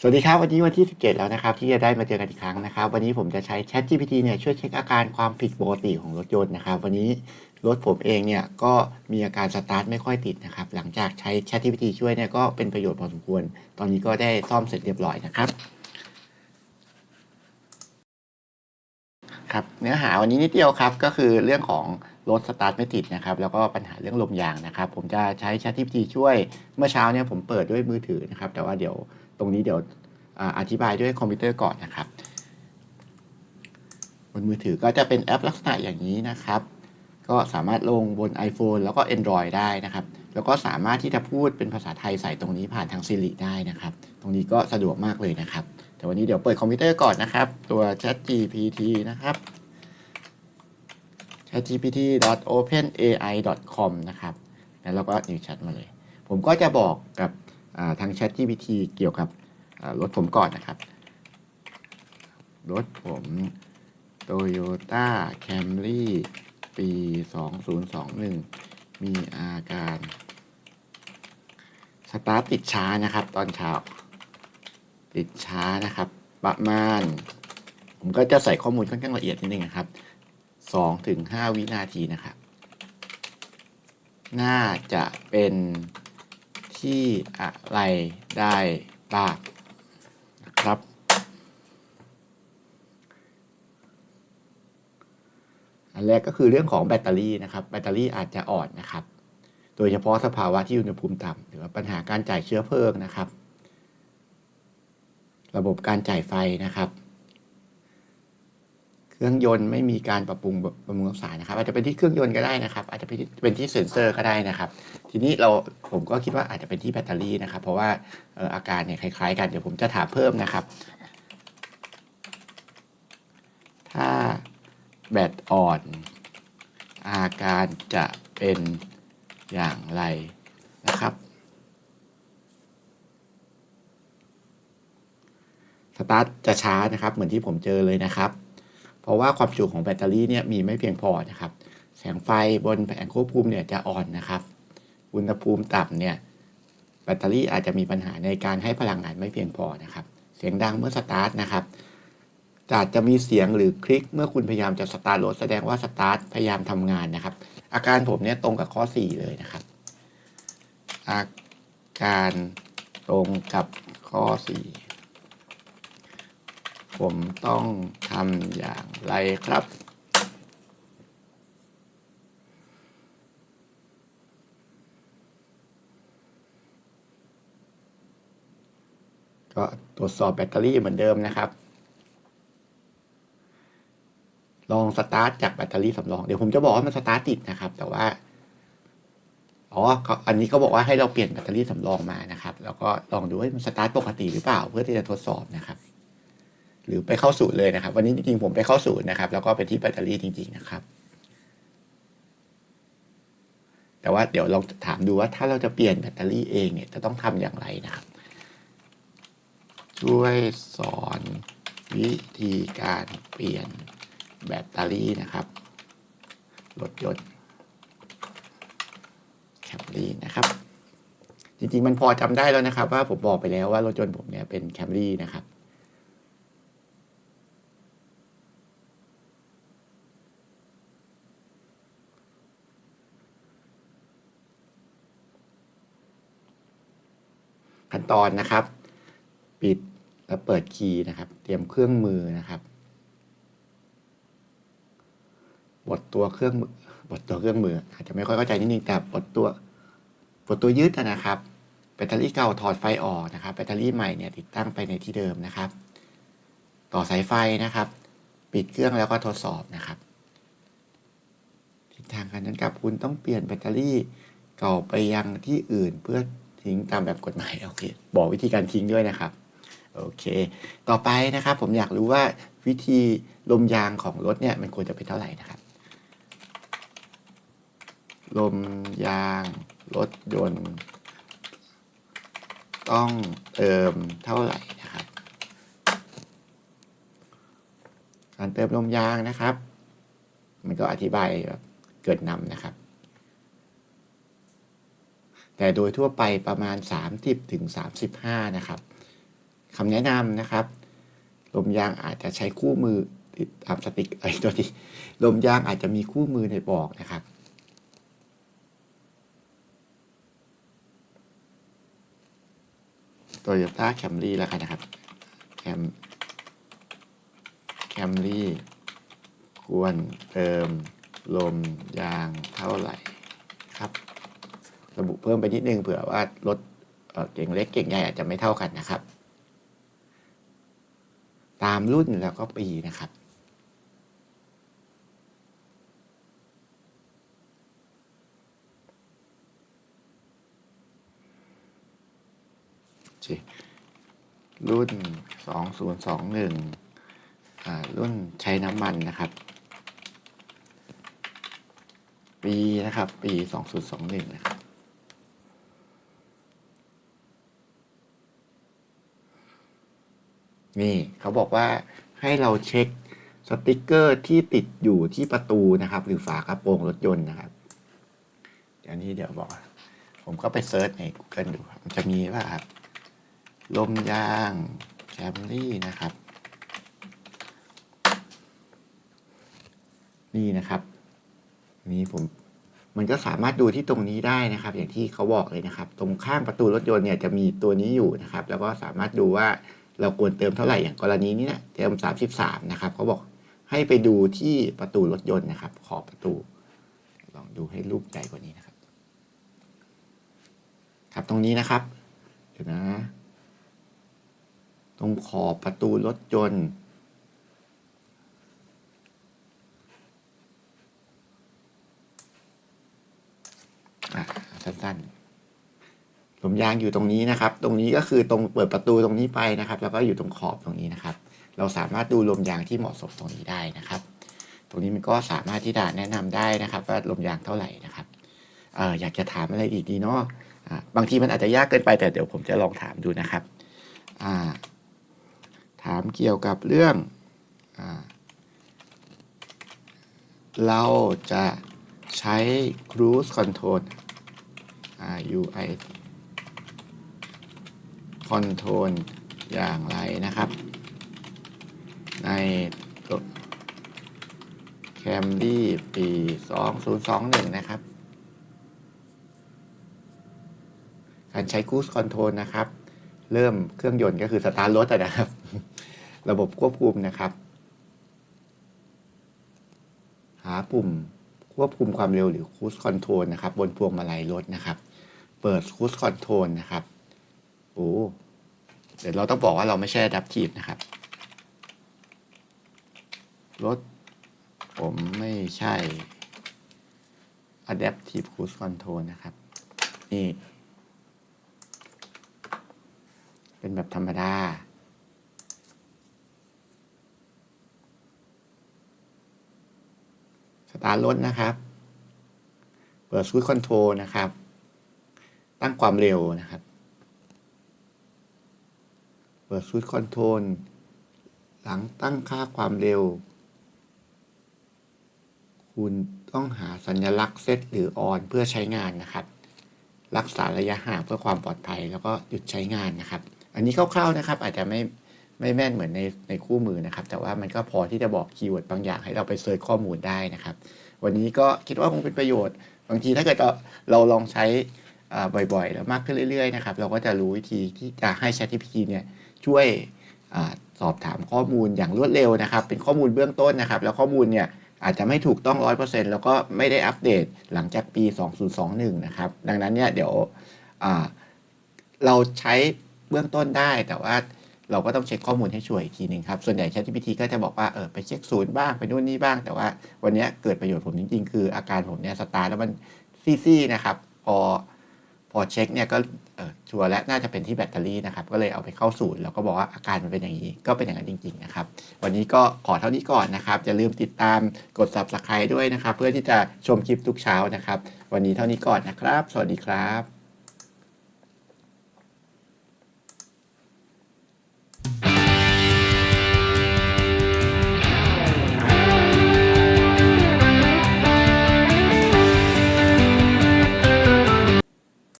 สวัสดีครับ วันนี้วันที่ 17 แล้วนะครับ ที่จะได้มาเจอกันอีกครั้งนะครับ วันนี้ผมจะใช้ Chat GPT เนี่ยช่วยเช็คอาการความผิดปกติของรถยนต์นะครับ วันนี้รถผมเองเนี่ยก็มีอาการสตาร์ทไม่ค่อยติดนะครับ หลังจากใช้ Chat GPT ช่วยเนี่ยก็เป็นประโยชน์พอสมควร ตอนนี้ก็ได้ซ่อมเสร็จเรียบร้อยนะครับครับเนื้อหาวันนี้นิดเดียวครับก็คือเรื่องของรถสตาร์ทไม่ติดนะครับแล้วก็ปัญหาเรื่องลมยางนะครับ ผมจะใช้ Chat GPT ช่วยเมื่อเช้าเนี่ยผมเปิดด้วยมือถือนะครับ แต่ว่าเดี๋ยว ตรงนี้เดี๋ยวออธิบายด้วยคอมพิวเตอร์ก่อนนะครับ บนมือถือก็จะเป็นแอปลักษณะอย่างนี้นะครับ ก็สามารถลงบน iPhone แล้วก็ Android ได้นะครับ แล้วก็สามารถที่จะพูดเป็นภาษาไทยใส่ตรงนี้ผ่านทาง Siri ได้นะครับ ตรงนี้ก็สะดวกมากเลยนะครับ แต่วันนี้เดี๋ยวเปิดคอมพิวเตอร์ก่อนนะครับ ตัว Chat GPT นะครับ chatgpt.openai.com นะครับ แล้วเราก็ new chat มาเลย ผมก็จะบอกกับ ทาง Chat GPT เกี่ยวกับรถผมก่อนนะครับ รถผม Toyota Camry ปี 2021 มีอาการ สตาร์ทติดช้านะครับ ตอนเช้า ติดช้านะครับ ประมาณ ผมก็จะใส่ข้อมูลค่อนข้างละเอียดนิดนึงนะครับสองถึงห้าวินาทีนะครับ น่าจะเป็น ที่อะไรได้บ้างนะครับ อันแรกก็คือเรื่องของแบตเตอรี่นะครับ แบตเตอรี่อาจจะอ่อนนะครับ โดยเฉพาะสภาวะที่อุณหภูมิต่ำหรือว่าปัญหาการจ่ายเชื้อเพลิงนะครับ ระบบการจ่ายไฟนะครับ เครื่องยนต์ไม่มีการปรับปรุงบำรุงรักษานะครับ อาจจะเป็นที่เครื่องยนต์ก็ได้นะครับ อาจจะเป็นที่เซ็นเซอร์ก็ได้นะครับ ทีนี้เราผมก็คิดว่าอาจจะเป็นที่แบตเตอรี่นะครับ เพราะว่าอาการเนี่ยคล้าย ๆ กันเดี๋ยวผมจะถามเพิ่มนะครับ ถ้าแบตอ่อน อาการจะเป็นอย่างไรนะครับสตาร์ทจะช้านะครับ เหมือนที่ผมเจอเลยนะครับ ราะว่าความจุของแบตเตอรี่เนี่ยมีไม่เพียงพอนะครับ แสงไฟบนแผงควบคุมเนี่ยจะอ่อนนะครับ อุณหภูมิต่ำเนี่ยแบตเตอรี่อาจจะมีปัญหาในการให้พลังงานไม่เพียงพอนะครับ เสียงดังเมื่อสตาร์ทนะครับอาจจะมีเสียงหรือคลิกเมื่อคุณพยายามจะสตาร์ทรถแสดงว่าสตาร์ทพยายามทำงานนะครับ อาการผมเนี่ยตรงกับข้อ 4 เลยนะครับ อาการตรงกับข้อ 4 ผมต้องทำอย่างไรครับ ก็ตรวจสอบแบตเตอรี่เหมือนเดิมนะครับ ลองสตาร์ทจากแบตเตอรี่สำรอง เดี๋ยวผมจะบอกว่ามันสตาร์ทติดนะครับ แต่ว่า อ๋อเขาอันนี้เขาบอกว่าให้เราเปลี่ยนแบตเตอรี่สำรองมานะครับ แล้วก็ลองดูว่ามันสตาร์ทปกติหรือเปล่า เพื่อที่จะทดสอบนะครับ หรือไปเข้าศูนย์เลยนะครับ วันนี้จริงๆผมไปเข้าศูนย์นะครับ แล้วก็ไปที่แบตเตอรี่จริง ๆ นะครับ แต่ว่าเดี๋ยวลองถามดูว่าถ้าเราจะเปลี่ยนแบตเตอรี่เองเนี่ยจะต้องทำอย่างไรนะครับ ช่วยสอนวิธีการเปลี่ยนแบตเตอรี่นะครับรถยนต์แคมรี่นะครับ จริงๆ มันพอจำได้แล้วนะครับ ว่าผมบอกไปแล้วว่ารถยนต์ผมเนี่ยเป็นแคมรี่นะครับ ขั้นตอนนะครับ ปิดแล้วเปิดคีย์นะครับ เตรียมเครื่องมือนะครับบดตัวเครื่องมือบดตัวเครื่องมือ อาจจะไม่ค่อยเข้าใจนิดนึงแต่บดตัวบดตัวยึดนะครับแบตเตอรี่เก่าถอดไฟออกนะครับแบตเตอรี่ใหม่เนี่ยติดตั้งไปในที่เดิมนะครับ ต่อสายไฟนะครับ ปิดเครื่องแล้วก็ทดสอบนะครับทิศทางการนั้นกับคุณต้องเปลี่ยนแบตเตอรี่เก่าไปยังที่อื่นเพื่อ ทิ้งตามแบบกฎหมายโอเคบอกวิธีการทิ้งด้วยนะครับโอเค ต่อไปนะครับผมอยากรู้ว่าวิธีลมยางของรถเนี่ยมันควรจะเป็นเท่าไหร่นะครับลมยางรถยนต์ต้องเติมเท่าไหร่นะครับ การเติมลมยางนะครับ มันก็อธิบายแบบเกิดนำนะครับ แต่โดยทั่วไปประมาณ 30ถึง35 นะครับคำแนะนำนะครับ ลมยางอาจจะใช้คู่มือติดตามสติกไอ้ตัวที่ลมยางอาจจะมีคู่มือในบอกนะครับโตโยต้าแคมรี่แล้วกันนะครับแคมแคมรี่ควรเติมลมยางเท่าไหร่ครับ ระบุเพิ่มไปนิดนึงเผื่อว่ารถเก่งเล็กเก่งใหญ่อาจจะไม่เท่ากันนะครับ ตามรุ่นแล้วก็ปีนะครับรุ่น 2021อ่ารุ่นใช้น้ำมันนะครับ ปีนะครับ ปี 2021 นะครับ นี่เขาบอกว่าให้เราเช็คสติกเกอร์ที่ติดอยู่ที่ประตูนะครับ หรือฝากระโปรงรถยนต์นะครับเดี๋ยวนี้เดี๋ยวบอก ผมก็ไปเซิร์ชใน Google ดูมันจะมีว่าครับลมยางแคมรี่นะครับ นี่นะครับ นี่ผมมันก็สามารถดูที่ตรงนี้ได้นะครับ อย่างที่เขาบอกเลยนะครับ ตรงข้างประตูรถยนต์เนี่ยจะมีตัวนี้อยู่นะครับ แล้วก็สามารถดูว่า เราควรเติมเท่าไหร่อย่างกรณีนี้เนี่ยเติม 33 นะครับเขาบอกให้ไปดูที่ประตูรถยนต์นะครับ ขอบประตู ลองดูให้รูปใหญ่กว่านี้นะครับ ครับตรงนี้นะครับเดี๋ยวนะ ตรงขอบประตูรถยนต์อะสั้นๆ ลมยางอยู่ตรงนี้นะครับ ตรงนี้ก็คือตรงเปิดประตูตรงนี้ไปนะครับ แล้วก็อยู่ตรงขอบตรงนี้นะครับ เราสามารถดูลมยางที่เหมาะสมตรงนี้ได้นะครับ ตรงนี้มันก็สามารถที่จะแนะนำได้นะครับ ว่าลมยางเท่าไหร่นะครับเอออยากจะถามอะไรอีกดีเนาะบางทีมันอาจจะยากเกินไปแต่เดี๋ยวผมจะลองถามดูนะครับถามเกี่ยวกับเรื่องอเราจะใช้ cruise control UI control อย่างไรนะครับ ในตัว Camry ปี 2021 นะครับ การใช้ Cruise Control นะครับ เริ่มเครื่องยนต์ก็คือสตาร์ทรถนะครับ ระบบควบคุมนะครับ หาปุ่มควบคุมความเร็วหรือ Cruise Control นะครับ บนพวงมาลัยรถนะครับ เปิด Cruise Control นะครับ โอ้เดี๋ยวเราต้องบอกว่าเราไม่ใช่ Adaptive นะครับรถผมไม่ใช่ Adaptive Cruise Control นะครับ นี่ เป็นแบบธรรมดาสตาร์ทรถนะครับ เปิดสวิตช์คอนโทรลนะครับ ตั้งความเร็วนะครับ เปิดสวิตช์คอนโทรลหลังตั้งค่าความเร็ว คุณต้องหาสัญลักษณ์เซตหรือออนเพื่อใช้งานนะครับ รักษาระยะห่างเพื่อความปลอดภัยแล้วก็หยุดใช้งานนะครับ อันนี้คร่าวๆนะครับ อาจจะไม่ไม่แม่นเหมือนในในคู่มือนะครับ แต่ว่ามันก็พอที่จะบอกคีย์เวิร์ดบางอย่างให้เราไปเซิร์ชข้อมูลได้นะครับ วันนี้ก็คิดว่าคงเป็นประโยชน์ บางทีถ้าเกิดเราลองใช้บ่อยๆ แล้วมากขึ้นเรื่อยๆนะครับ เราก็จะรู้วิธีที่จะให้ ChatGPT เนี่ย ช่วยอสอบถามข้อมูลอย่างรวดเร็วนะครับ เป็นข้อมูลเบื้องต้นนะครับ แล้วข้อมูลเนี่ยอาจจะไม่ถูกต้อง 100%แล้วก็ไม่ได้อัปเดตหลังจากปี 2021 นะครับ ดังนั้นเนี่ยเดี๋ยวเราใช้เบื้องต้นได้ แต่ว่าเราก็ต้องเช็คข้อมูลให้ช่วยอีกทีหนึ่งครับ ส่วนใหญ่ ChatGPT ก็จะบอกว่าเออไปเช็คศูนย์บ้างไปนู่นนี่บ้าง แต่ว่าวันนี้เกิดประโยชน์ผมจริงๆ คืออาการผมเนี่ยสตาร์แล้วมันซี่ๆนะครับ พอ พอเช็คเนี่ยก็ชัวร์และน่าจะเป็นที่แบตเตอรี่นะครับ ก็เลยเอาไปเข้าศูนย์แล้วก็บอกว่าอาการมันเป็นอย่างนี้ ก็เป็นอย่างนั้นจริง ๆ นะครับ วันนี้ก็ขอเท่านี้ก่อนนะครับอย่าลืมติดตามกด subscribe ด้วยนะครับ เพื่อที่จะชมคลิปทุกเช้านะครับ วันนี้เท่านี้ก่อนนะครับ สวัสดีครับ